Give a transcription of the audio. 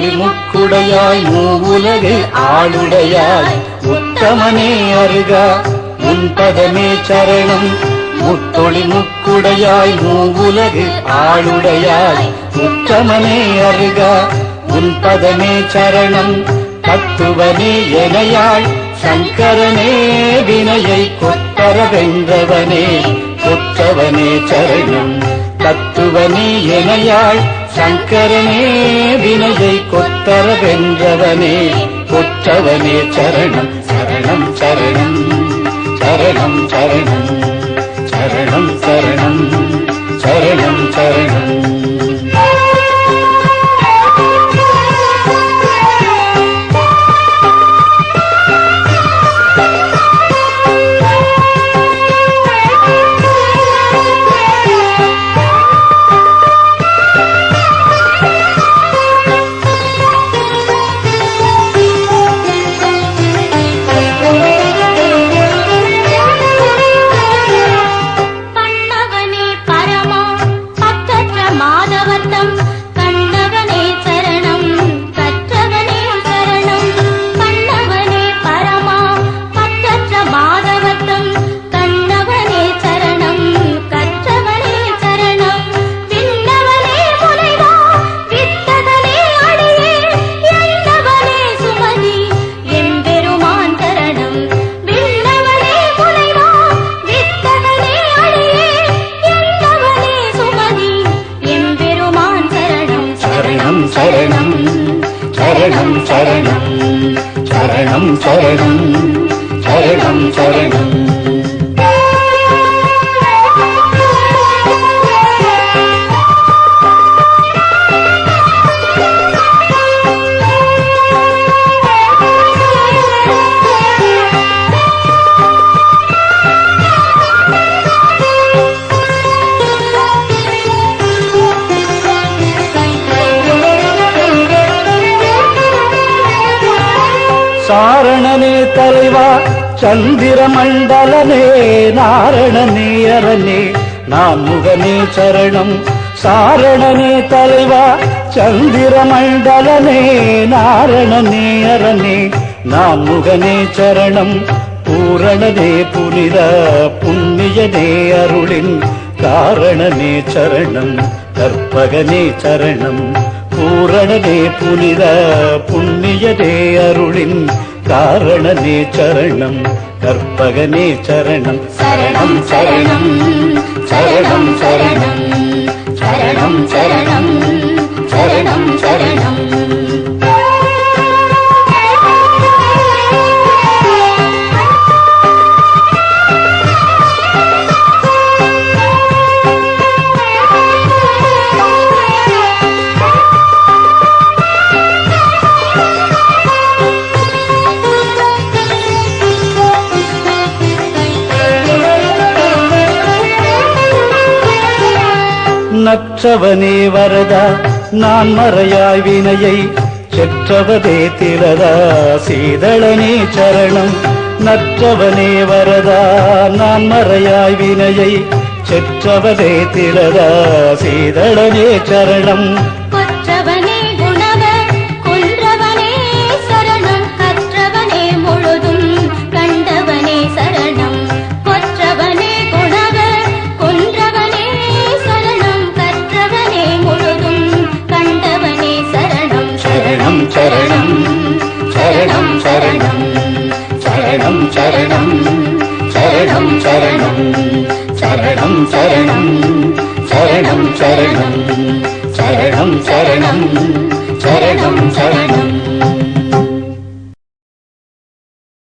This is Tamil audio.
ஒளி முக்குடையாய் மூவுலகை ஆளுடையாய். உத்தமனே அருகா முன்பதமே சரணம். முத்தொளி முக்குடையாய் மூவுலகு ஆளுடையாய். உத்தமனே அருகா உன்பதமே சரணம். தத்துவனே எனையாள் சங்கரனே வினையை கொத்தர வென்றவனே. கொத்தவனே சரணம். தத்துவனே எனையாள் சங்கரனே வினையை கொத்தர வென்றவனே கொற்றவனே சரணம் சரணம் சரணம் சரணம் சரணம் சரணம் சரணம் சரணம் சரணம். சரணம் சரணம் சரணம் சரணம். சாரணனே தலைவா சந்திர மண்டலனே நாரணனே அரணே. நான் முகனே சரணம் சாரணனே தலைவா சந்திர மண்டலனே நாரணனே அரணே. நான் முகனே சரணம் பூரணனே புனித புண்ணியனே அருளின் காரணனே சரணம் கற்பகனே சரணம். பூரணனே புனித புண்ணியனே அருளின் காரணனே சரணம் கற்பகனே சரணம். சரணம் சரணம் சரணம் சரணம் சரணம் சரணம் சரணம் சரணம். நற்றவனே வரதா நான் மறையாய் வினையை செற்றவதே திலதா சீதளனே சரணம் நற்றவனே வரதா நான் மறையாய் வினையை செற்றவதே திலதா சீதளனே சரணம். చరణం చరణం చరణం చరణం చరణం చరణం చరణం